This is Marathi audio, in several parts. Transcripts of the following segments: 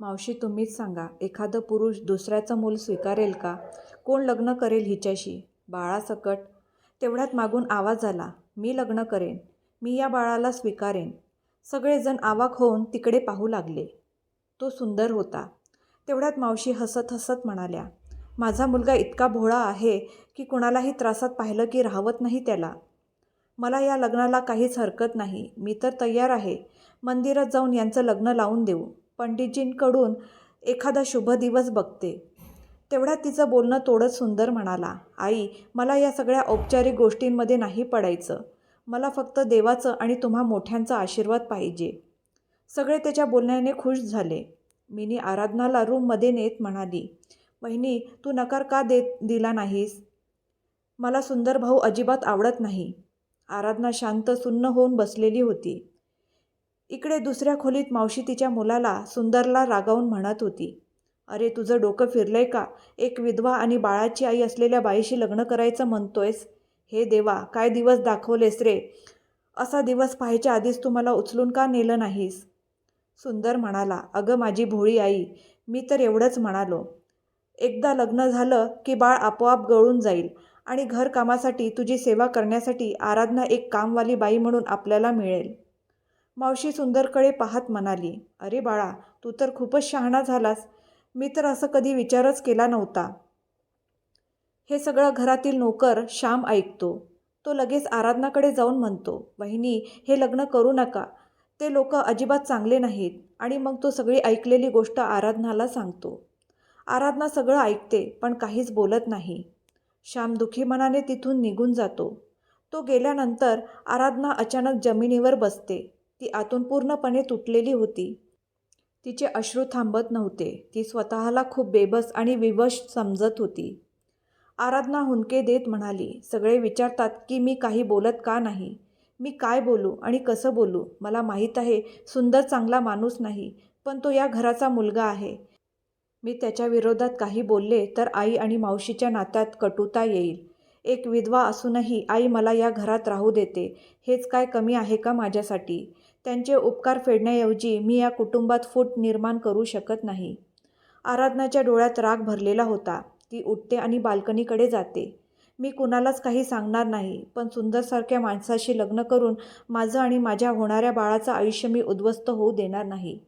मावशी तुम्हीच सांगा एखादं पुरुष दुसऱ्याचं मूल स्वीकारेल का? कोण लग्न करेल हिच्याशी? बाळासकट तेवढ्यात मागून आवाज आला मी लग्न करेन मी या बाळाला स्वीकारेन. सगळेजण आवाक होऊन तिकडे पाहू लागले. तो सुंदर होता. तेवढ्यात मावशी हसत हसत म्हणाल्या माझा मुलगा इतका भोळा आहे की कुणालाही त्रासात पाहिलं की राहवत नाही त्याला. मला या लग्नाला काहीच हरकत नाही मी तर तयार आहे. मंदिरात जाऊन यांचं लग्न लावून देऊ. पंडितजींकडून एखादा शुभ दिवस बघते. तेवढ्यात तिचं बोलणं तोडत सुंदर म्हणाला आई मला या सगळ्या औपचारिक गोष्टींमध्ये नाही पडायचं. मला फक्त देवाचं आणि तुम्हा मोठ्यांचा आशीर्वाद पाहिजे. सगळे त्याच्या बोलण्याने खुश झाले. मिनी आराधनाला रूममध्ये नेत म्हणाली बहिणी तू नकार का देत दिला नाहीस? मला सुंदर भाऊ अजिबात आवडत नाही. आराधना शांत सुन्न होऊन बसलेली होती. इकडे दुसऱ्या खोलीत मावशी तिच्या मुलाला सुंदरला रागावून म्हणत होती. अरे तुझं डोकं फिरलंय का? एक विधवा आणि बाळाची आई असलेल्या बाईशी लग्न करायचं म्हणतोयस? हे देवा काय दिवस दाखवलेस रे? असा दिवस पाहायच्या आधीच तू मला उचलून का नेलं नाहीस? सुंदर म्हणाला अगं माझी भोळी आई मी तर एवढंच म्हणालो. एकदा लग्न झालं की बाळ आपोआप गळून जाईल आणि घरकामासाठी तुझी सेवा करण्यासाठी आराधना एक कामवाली बाई म्हणून आपल्याला मिळेल. मावशी सुंदरकडे पाहत म्हणाली अरे बाळा तू तर खूपच शहाणा झालास. मी तर असं कधी विचारच केला नव्हता. हे सगळं घरातील नोकर श्याम ऐकतो. तो लगेच आराधनाकडे जाऊन म्हणतो वहिनी हे लग्न करू नका. ते लोक अजिबात चांगले नाहीत. आणि मग तो सगळी ऐकलेली गोष्ट आराधनाला सांगतो. आराधना सगळं ऐकते पण काहीच बोलत नाही. श्याम दुखी मनाने तिथून निघून जातो. तो गेल्यानंतर आराधना अचानक जमिनीवर बसते. ती आतून पूर्णपणे तुटलेली होती. तिचे अश्रू थांबत नव्हते. ती स्वतःला खूप बेबस आणि विवश समजत होती. आराधना हुंके देत म्हणाली सगळे विचारतात की मी काही बोलत का नाही? मी काय बोलू आणि कसं बोलू? मला माहीत आहे सुंदर चांगला माणूस नाही पण तो या घराचा मुलगा आहे. मी त्याच्या विरोधात काही बोलले तर आई आणि मावशीच्या नात्यात कटुता येईल. एक विधवा असूनही आई मला या घरात राहू देते. हेच काय कमी आहे का माझ्यासाठी? त्यांचे उपकार फेडण्याऐवजी मी या कुटुंबात फूट निर्माण करू शकत नाही. आराधनाच्या डोळ्यात राग भरलेला होता. ती उठते आणि बाल्कनीकडे जाते. मी कुणालाच काही सांगणार नाही पण सुंदरसारख्या माणसाशी लग्न करून माझं आणि माझ्या होणाऱ्या बाळाचं आयुष्य मी उद्ध्वस्त होऊ देणार नाही.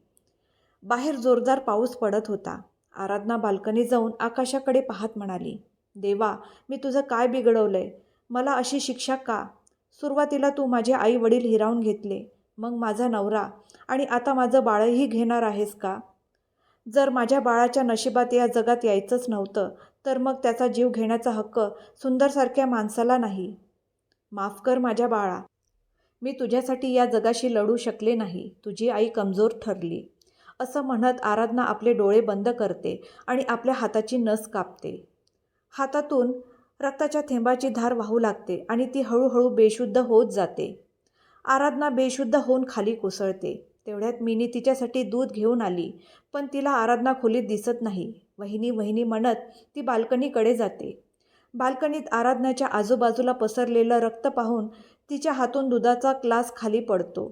बाहेर जोरदार पाऊस पडत होता. आराधना बाल्कनी जाऊन आकाशाकडे पाहत म्हणाली देवा मी तुझं काय बिघडवलं आहे मला अशी शिक्षा का? सुरुवातीला तू माझे आई वडील हिरावून घेतले. मग माझा नवरा आणि आता माझं बाळही घेणार आहेस का? जर माझ्या बाळाच्या नशिबात या जगात यायचंच नव्हतं तर मग त्याचा जीव घेण्याचा हक्क सुंदरसारख्या माणसाला नाही. माफ कर माझ्या बाळा. मी तुझ्यासाठी या जगाशी लढू शकले नाही. तुझी आई कमजोर ठरली. असं म्हणत आराधना आपले डोळे बंद करते आणि आपल्या हाताची नस कापते. हातातून रक्ताच्या थेंबाची धार वाहू लागते आणि ती हळूहळू बेशुद्ध होत जाते. आराधना बेशुद्ध होऊन खाली कोसळते. तेवढ्यात मिनी तिच्यासाठी दूध घेऊन आली पण तिला आराधना खोलीत दिसत नाही. वहिनी वहिनी म्हणत ती बाल्कनीकडे जाते. बाल्कनीत आराधनाच्या आजूबाजूला पसरलेलं रक्त पाहून तिच्या हातून दुधाचा ग्लास खाली पडतो.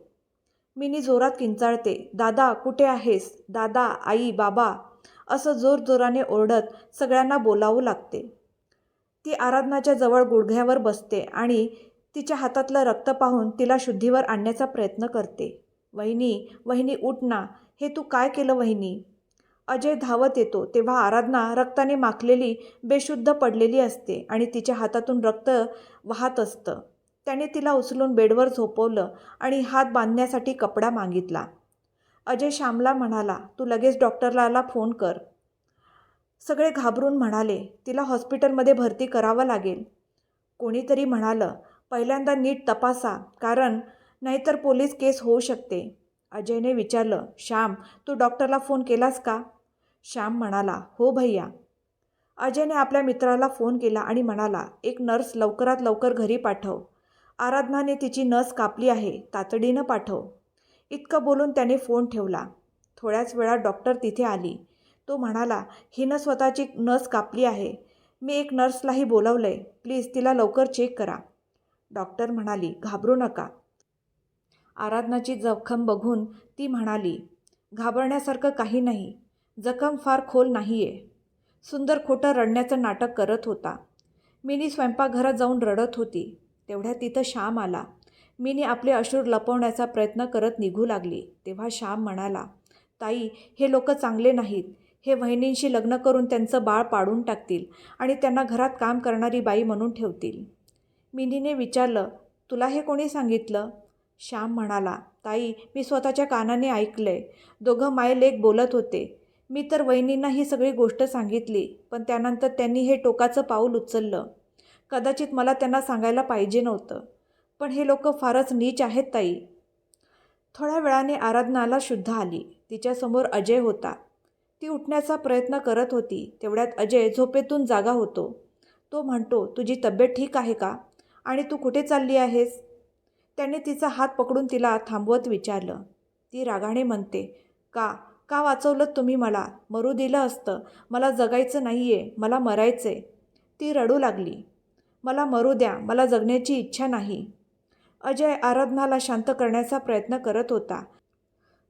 मिनी जोरात किंचाळते दादा कुठे आहेस? दादा आई बाबा असं जोरजोराने ओरडत सगळ्यांना बोलावू लागते. ती आराधनाच्या जवळ गुडघ्यावर बसते आणि तिच्या हातातलं रक्त पाहून तिला शुद्धीवर आणण्याचा प्रयत्न करते. वहिनी वहिनी उठ ना. हे तू काय केलं वहिनी? अजय धावत येतो तेव्हा आराधना रक्ताने माखलेली बेशुद्ध पडलेली असते आणि तिच्या हातातून रक्त वाहत असतं. त्याने तिला उचलून बेडवर झोपवलं आणि हात बांधण्यासाठी कपडा मागितला. अजय श्यामला म्हणाला तू लगेच डॉक्टरला फोन कर. सगळे घाबरून म्हणाले तिला हॉस्पिटलमध्ये भरती करावं लागेल. कोणीतरी म्हणालं पहिल्यांदा नीट तपासा कारण नाहीतर पोलीस केस होऊ शकते. अजयने विचारलं श्याम तू डॉक्टरला फोन केलास का? श्याम म्हणाला हो भैया. अजयने आपल्या मित्राला फोन केला आणि म्हणाला एक नर्स लवकरात लवकर घरी पाठव. आराधनाने तिची नस कापली आहे तातडीनं पाठव. इतकं बोलून त्याने फोन ठेवला. थोड्याच वेळात डॉक्टर तिथे आली. तो म्हणाला हिनं स्वतःची नस कापली आहे. मी एक नर्सलाही बोलवलं आहे प्लीज तिला लवकर चेक करा. डॉक्टर म्हणाली घाबरू नका. आराधनाची जखम बघून ती म्हणाली घाबरण्यासारखं काही नाही. जखम फार खोल नाही आहे सुंदर खोटं रडण्याचं नाटक करत होता. मिनी स्वयंपाकघरात जाऊन रडत होती. तेवढ्या तिथं श्याम आला. मिनी आपले अश्रूर लपवण्याचा प्रयत्न करत निघू लागली. तेव्हा श्याम म्हणाला ताई हे लोक चांगले नाहीत. हे वहिनींशी लग्न करून त्यांचं बाळ पाडून टाकतील आणि त्यांना घरात काम करणारी बाई म्हणून ठेवतील. मिनीने विचारलं तुला हे कोणी सांगितलं? श्याम म्हणाला ताई मी स्वतःच्या कानाने ऐकलंय. दोघं मायलेक बोलत होते. मी तर वहिनींना ही सगळी गोष्ट सांगितली पण त्यानंतर त्यांनी हे टोकाचं पाऊल उचललं. कदाचित मला त्यांना सांगायला पाहिजे नव्हतं. पण हे लोक फारच नीच आहेत ताई. थोड्या वेळाने आराधनाला शुद्ध आली. तिच्यासमोर अजय होता. ती उठण्याचा प्रयत्न करत होती. तेवढ्यात अजय झोपेतून जागा होतो. तो म्हणतो तुझी तब्येत ठीक आहे का? आणि तू कुठे चालली आहेस? त्याने तिचा हात पकडून तिला थांबवत विचारलं. ती रागाने म्हणते का का वाचवलं तुम्ही मला? मरू दिलं असतं. मला जगायचं नाही आहे मला मरायचं आहे ती रडू लागली. मला मरू द्या. मला जगण्याची इच्छा नाही. अजय आराधनाला शांत करण्याचा प्रयत्न करत होता.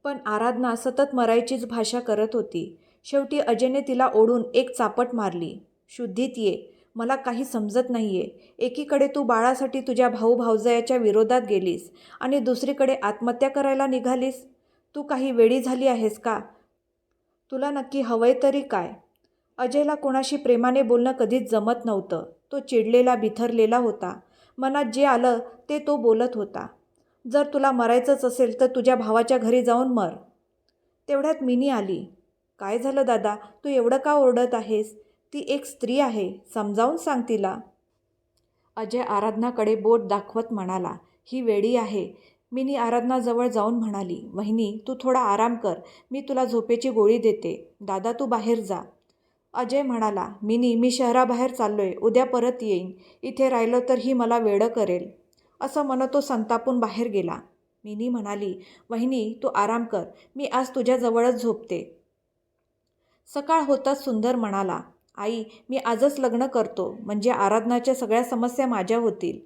पण आराधना सतत मरायचीच भाषा करत होती. शेवटी अजयने तिला ओढून एक चापट मारली. शुद्धीत ये. मला काही समजत नाही आहे एकीकडे तू बाळासाठी तुझ्या भाऊ भाऊजयाच्या विरोधात गेलीस आणि दुसरीकडे आत्महत्या करायला निघालीस. तू काही वेळी झाली आहेस का? तुला नक्की हवंय तरी काय? अजयला कोणाशी प्रेमाने बोलणं कधीच जमत नव्हतं. तो चिडलेला बिथरलेला होता. मनात जे आलं ते तो बोलत होता. जर तुला मरायचंच असेल तर तुझ्या भावाच्या घरी जाऊन मर. तेवढ्यात मिनी आली. काय झालं दादा? तू एवढं का ओरडत आहेस? ती एक स्त्री आहे समजावून सांग तिला. अजय आराधनाकडे बोट दाखवत म्हणाला ही वेडी आहे. मिनी आराधनाजवळ जाऊन म्हणाली वहिनी तू थोडा आराम कर मी तुला झोपेची गोळी देते. दादा तू बाहेर जा. अजय म्हणाला मिनी मी शहराबाहेर चाललोय उद्या परत येईन. इथे राहिलं तर ही मला वेडं करेल. असं म्हणत तो संतापून बाहेर गेला. मिनी म्हणाली वहिनी तू आराम कर मी आज तुझ्याजवळच झोपते. सकाळ होताच सुंदर म्हणाला आई मी आजच लग्न करतो. म्हणजे आराधनाच्या सगळ्या समस्या माझ्या होतील.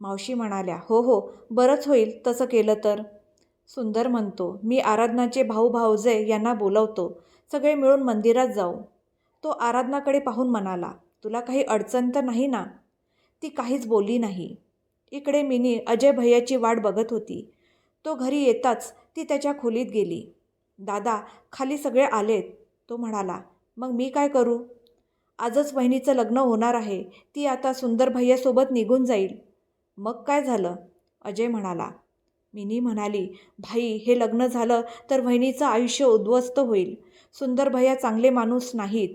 मावशी म्हणाल्या हो हो बरंच होईल तसं केलं तर. सुंदर म्हणतो मी आराधनाचे भाऊ भाऊजे यांना बोलवतो. सगळे मिळून मंदिरात जाऊ. तो आराधनाकडे पाहून म्हणाला तुला काही अडचण तर नाही ना? ती काहीच बोलली नाही. इकडे मिनी अजय भैयाची वाट बघत होती. तो घरी येताच ती त्याच्या खोलीत गेली. दादा खाली सगळे आलेत. तो म्हणाला मग मी काय करू? आजच वहिनीचं लग्न होणार आहे. ती आता सुंदर भैयासोबत निघून जाईल. मग काय झालं? अजय म्हणाला. मिनी म्हणाली भाई हे लग्न झालं तर वहिनीचं आयुष्य उद्ध्वस्त होईल. सुंदर भैया चांगले माणूस नाहीत.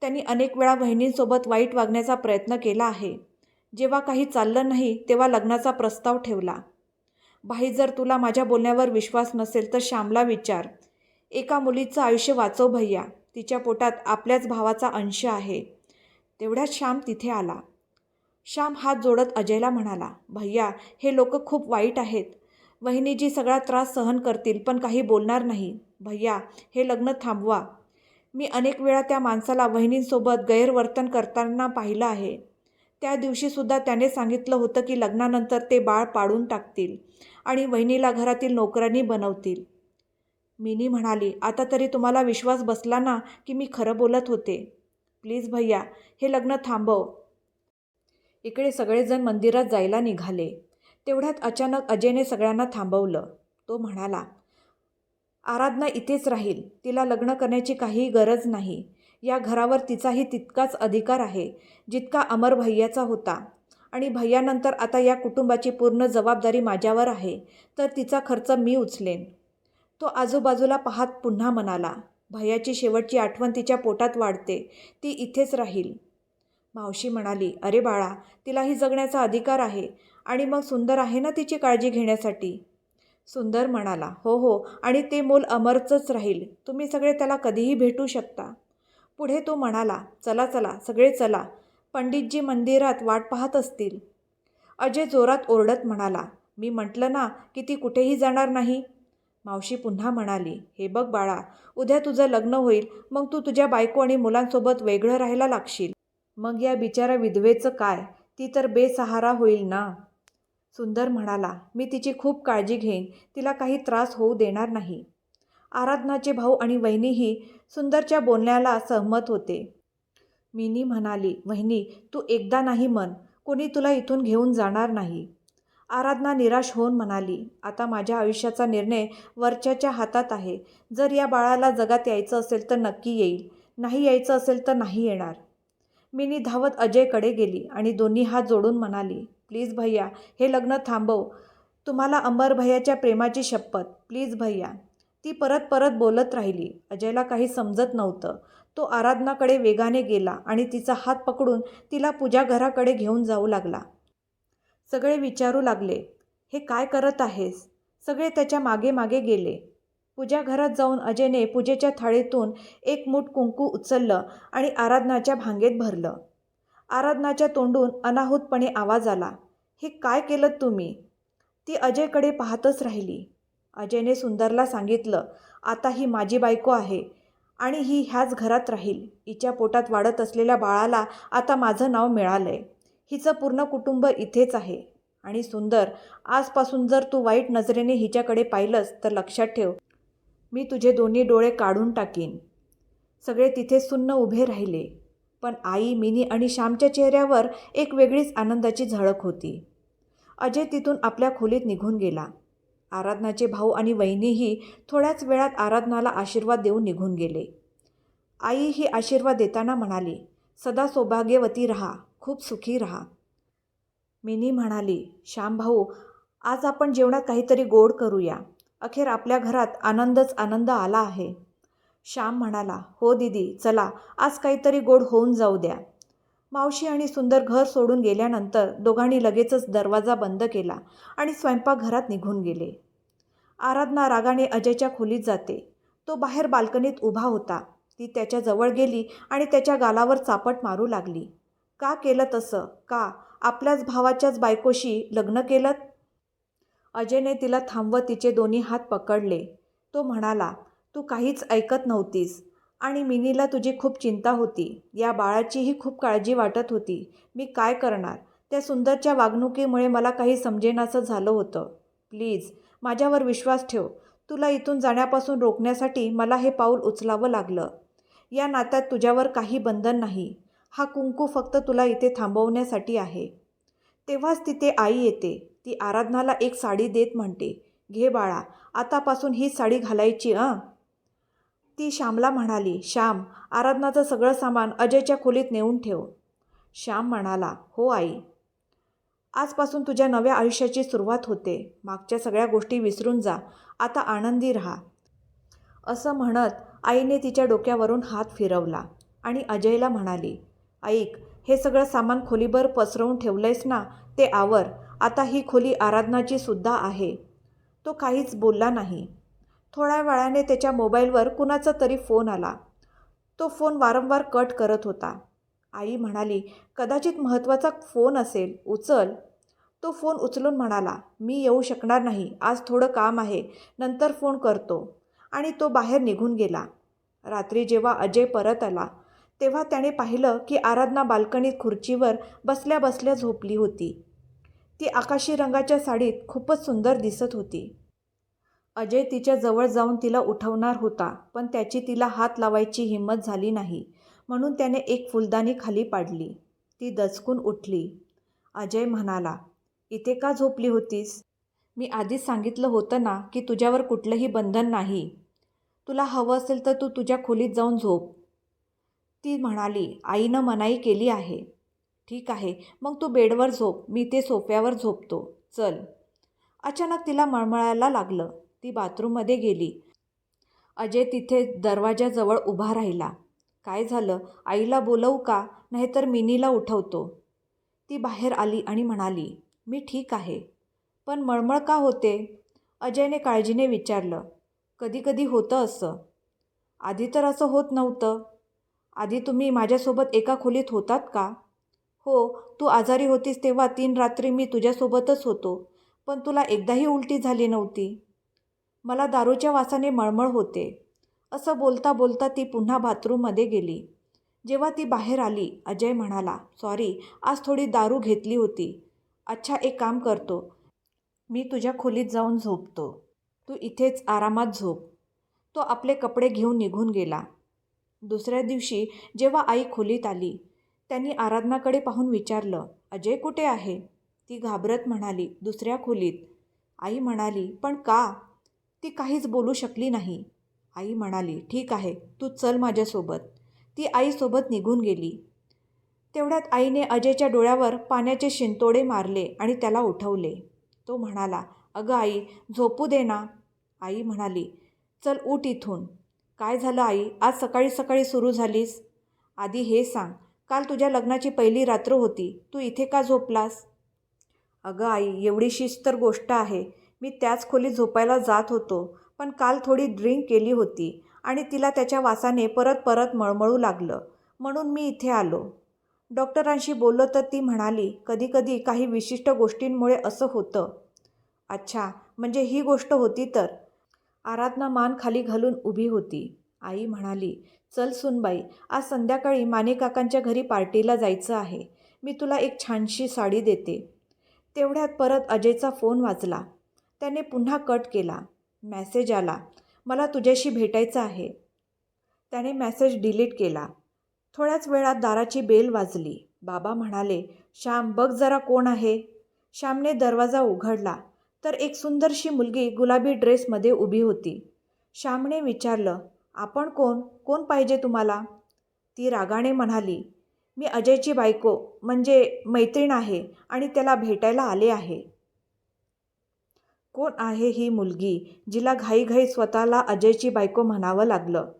त्यांनी अनेक वेळा वहिनींसोबत वाईट वागण्याचा प्रयत्न केला आहे. जेव्हा काही चाललं नाही तेव्हा लग्नाचा प्रस्ताव ठेवला. भाई जर तुला माझ्या बोलण्यावर विश्वास नसेल तर श्यामला विचार. एका मुलीचं आयुष्य वाचव भैया. तिच्या पोटात आपल्याच भावाचा अंश आहे. तेवढ्यात श्याम तिथे आला. श्याम हात जोडत अजयला म्हणाला भैया हे लोक खूप वाईट आहेत. वहिनीजी सगळा त्रास सहन करतील पण काही बोलणार नाही. भैया हे लग्न थांबवा. मी अनेक वेळा त्या माणसाला वहिनींसोबत गैरवर्तन करताना पाहिलं आहे. त्या दिवशीसुद्धा त्याने सांगितलं होतं की लग्नानंतर ते बाळ पाडून टाकतील आणि वहिनीला घरातील नोकरांनी बनवतील. मिनी म्हणाली आता तरी तुम्हाला विश्वास बसला ना की मी खरं बोलत होते. प्लीज भैया हे लग्न थांबव. इकडे सगळेजण मंदिरात जायला निघाले. तेवढ्यात अचानक अजयने सगळ्यांना थांबवलं. तो म्हणाला आराधना इथेच राहील. तिला लग्न करण्याची काही गरज नाही. या घरावर तिचाही तितकाच अधिकार आहे जितका अमर भैयाचा होता. आणि भैयानंतर आता या कुटुंबाची पूर्ण जबाबदारी माझ्यावर आहे. तर तिचा खर्च मी उचलेन. तो आजूबाजूला पाहत पुन्हा म्हणाला भयाची शेवटची आठवण तिच्या पोटात वाढते. ती इथेच राहील. मावशी म्हणाली अरे बाळा तिलाही जगण्याचा अधिकार आहे आणि मग सुंदर आहे ना तिची काळजी घेण्यासाठी? सुंदर म्हणाला हो हो आणि ते मूल अमरचंच राहील. तुम्ही सगळे त्याला कधीही भेटू शकता. पुढे तो म्हणाला चला चला सगळे चला. पंडितजी मंदिरात वाट पाहत असतील. अजय जोरात ओरडत म्हणाला मी म्हटलं ना की ती कुठेही जाणार नाही? मावशी पुन्हा म्हणाली हे बघ बाळा उद्या तुझं लग्न होईल मग तू तुझ्या बायको आणि मुलांसोबत वेगळं राहायला लागशील. मग या बिचारा विधवेचं काय? ती तर बेसहारा होईल ना. सुंदर म्हणाला मी तिची खूप काळजी घेईन तिला काही त्रास होऊ देणार नाही. आराधनाचे भाऊ आणि वहिनीही सुंदरच्या बोलण्याला सहमत होते. मिनी म्हणाली वहिनी तू एकदा नाही म्हण कोणी तुला इथून घेऊन जाणार नाही. आराधना निराश होऊन म्हणाली आता माझ्या आयुष्याचा निर्णय वरच्याच्या हातात आहे. जर या बाळाला जगात यायचं असेल तर नक्की येईल. नाही यायचं असेल तर नाही येणार. मिनी धावत अजयकडे गेली आणि दोन्ही हात जोडून म्हणाली प्लीज भैया हे लग्न थांबव. तुम्हाला अंबर भैयाच्या प्रेमाची शपथ. प्लीज भैया. ती परत परत बोलत राहिली. अजयला काही समजत नव्हतं. तो आराधनाकडे वेगाने गेला आणि तिचा हात पकडून तिला पूजा घराकडे घेऊन जाऊ लागला. सगळे विचारू लागले हे काय करत आहेस? सगळे त्याच्यामागे मागे गेले. पूजा घरात जाऊन अजयने पूजेच्या थाळीतून एक मूठ कुंकू उचललं आणि आराधनाच्या भांगेत भरलं. आराधनाच्या तोंडून अनाहूतपणे आवाज आला हे काय केलं तुम्ही? ती अजयकडे पाहतच राहिली. अजयने सुंदरला सांगितलं आता ही माझी बायको आहे आणि ही ह्याच घरात राहील. हिच्या पोटात वाढत असलेल्या बाळाला आता माझं नाव मिळालं आहे हिचं पूर्ण कुटुंब इथेच आहे. आणि सुंदर आजपासून जर तू वाईट नजरेने हिच्याकडे पाहिलंस तर लक्षात ठेव. मी तुझे दोन्ही डोळे काढून टाकीन. सगळे तिथे सुन्न उभे राहिले. पण आई मिनी आणि श्यामच्या चेहऱ्यावर एक वेगळीच आनंदाची झळक होती. अजय तिथून आपल्या खोलीत निघून गेला. आराधनाचे भाऊ आणि वहिनीही थोड्याच वेळात आराधनाला आशीर्वाद देऊन निघून गेले. आई ही आशीर्वाद देताना म्हणाली सदा सौभाग्यवती रहा. खूप सुखी रहा. मिनी म्हणाली श्याम भाऊ आज आपण जेवणात काहीतरी गोड करूया. अखेर आपल्या घरात आनंदच आनंद आला आहे. श्याम म्हणाला हो दीदी चला आज काहीतरी गोड होऊन जाऊ द्या. मावशी आणि सुंदर घर सोडून गेल्यानंतर दोघांनी लगेचच दरवाजा बंद केला आणि स्वयंपाकघरात निघून गेले. आराधना रागाने अजयच्या खोलीत जाते. तो बाहेर बाल्कनीत उभा होता. ती त्याच्याजवळ गेली आणि त्याच्या गालावर चापट मारू लागली. का केलं तसं? का? आपल्याच भावाच्याच बायकोशी लग्न केलं अजयने तिला थांबवत तिचे दोन्ही हात पकडले. तो म्हणाला तू काहीच ऐकत नव्हतीस आणि मिनीला तुझी खूप चिंता होती. या बाळाचीही खूप काळजी वाटत होती. मी काय करणार? त्या सुंदरच्या वागणुकीमुळे मला काही समजेनासं झालं होतं. प्लीज माझ्यावर विश्वास ठेव. तुला इथून जाण्यापासून रोखण्यासाठी मला हे पाऊल उचलावं लागलं. या नात्यात तुझ्यावर काही बंधन नाही. हा कुंकू फक्त तुला इथे थांबवण्यासाठी आहे. तेव्हाच तिथे आई येते. ती आराधनाला एक साडी देत म्हणते घे बाळा आतापासून ही साडी घालायची अ ती श्यामला म्हणाली श्याम आराधनाचं सगळं सामान अजयच्या खोलीत नेऊन ठेव. श्याम म्हणाला हो आई. आजपासून तुझ्या नव्या आयुष्याची सुरुवात होते. मागच्या सगळ्या गोष्टी विसरून जा. आता आनंदी राहा. असं म्हणत आईने तिच्या डोक्यावरून हात फिरवला आणि अजयला म्हणाली ऐक हे सगळं सामान खोलीभर पसरवून ठेवलंयस ना ते आवर. आता ही खोली आराधनाची सुद्धा आहे. तो काहीच बोलला नाही. थोड्या वेळाने त्याच्या मोबाईलवर कुणाचा तरी फोन आला. तो फोन वारंवार कट करत होता. आई म्हणाली कदाचित महत्त्वाचा फोन असेल. उचल. तो फोन उचलून म्हणाला मी येऊ शकणार नाही. आज थोडं काम आहे. नंतर फोन करतो. आणि तो बाहेर निघून गेला. रात्री जेव्हा अजय परत आला तेव्हा त्याने पाहिलं की आराधना बाल्कनीत खुर्चीवर बसल्या बसल्या झोपली होती. ती आकाशी रंगाच्या साडीत खूपच सुंदर दिसत होती. अजय तिच्या जवळ जाऊन तिला उठवणार होता पण त्याची तिला हात लावायची हिंमत झाली नाही म्हणून त्याने एक फुलदाणी खाली पाडली. ती दचकून उठली. अजय म्हणाला इथे का झोपली होतीस? मी आधीच सांगितलं होतं ना की तुझ्यावर कुठलंही बंधन नाही. तुला हवं असेल तर तू तुझ्या खोलीत जाऊन झोप. ती म्हणाली आईनं मनाई केली आहे. ठीक आहे मग तू बेडवर झोप मी ते सोफ्यावर झोपतो चल. अचानक तिला मळमळायला लागलं. ती बाथरूममध्ये गेली. अजय तिथे दरवाजाजवळ उभा राहिला. काय झालं? आईला बोलवू का? नाहीतर मिनीला उठवतो. ती बाहेर आली आणि म्हणाली मी ठीक आहे. पण मळमळ का होते? अजयने काळजीने विचारलं. कधी कधी होतं असं. आधी तर असं होत नव्हतं. आधी तुम्ही माझ्यासोबत एका खोलीत होतात का? हो तू आजारी होतीस तेव्हा तीन रात्री मी तुझ्यासोबतच होतो पण तुला एकदाही उलटी झाली नव्हती. मला दारूच्या वासाने मळमळ होते. असं बोलता बोलता ती पुन्हा बाथरूममध्ये गेली. जेव्हा ती बाहेर आली अजय म्हणाला सॉरी आज थोडी दारू घेतली होती. अच्छा एक काम करतो. मी तुझ्या खोलीत जाऊन झोपतो. तू इथेच आरामात झोप. तो आपले कपडे घेऊन निघून गेला. दुसऱ्या दिवशी जेव्हा आई खोलीत आली त्यांनी आराधनाकडे पाहून विचारलं अजय कुठे आहे? ती घाबरत म्हणाली दुसऱ्या खोलीत. आई म्हणाली पण का? ती काहीच बोलू शकली नाही. आई म्हणाली ठीक आहे तू चल माझ्यासोबत. ती आईसोबत निघून गेली. तेवढ्यात आईने अजयच्या डोळ्यावर पाण्याचे शिंतोडे मारले आणि त्याला उठवले. तो म्हणाला अगं आई झोपू दे ना. आई म्हणाली चल उठ इथून. काय झालं आई? आज सकाळी सकाळी सुरू झालीस? आधी हे सांग काल तुझ्या लग्नाची पहिली रात्र होती तू इथे का झोपलास? अगं आई एवढीशीच तर गोष्ट आहे. मी त्याच खोलीत झोपायला जात होतो पण काल थोडी ड्रिंक केली होती आणि तिला त्याच्या वासाने परत परत मळमळू लागलं. म्हणून मी इथे आलो. डॉक्टरांशी बोललो तर ती म्हणाली कधीकधी काही विशिष्ट गोष्टींमुळे असं होतं. अच्छा म्हणजे ही गोष्ट होती तर? आराधना मान खाली घालून उभी होती. आई म्हणाली चल सुनबाई आज संध्याकाळी माने काकांच्या घरी पार्टीला जायचं आहे. मी तुला एक छानशी साडी देते. तेवढ्यात परत अजयचा फोन वाजला. त्याने पुन्हा कट केला. मॅसेज आला. मला तुझ्याशी भेटायचं आहे. त्याने मॅसेज डिलीट केला. थोड्याच वेळात दाराची बेल वाजली. बाबा म्हणाले श्याम बघ जरा कोण आहे. श्यामने दरवाजा उघडला. तर एक सुंदरशी मुलगी गुलाबी ड्रेसमध्ये उभी होती. श्यामने विचारलं आपण कोण? कोण पाहिजे तुम्हाला? ती रागाने म्हणाली मी अजयची बायको म्हणजे मैत्रीण आहे आणि त्याला भेटायला आले आहे. कोण आहे ही मुलगी जिला घाईघाई स्वतःला अजयची बायको म्हणावं लागलं?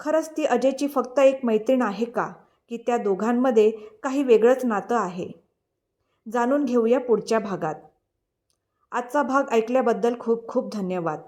खरंच ती अजयची फक्त एक मैत्रीण आहे का की त्या दोघांमध्ये काही वेगळंच नातं आहे? जाणून घेऊया पुढच्या भागात. आजचा भाग ऐकल्याबद्दल खूप खूप धन्यवाद.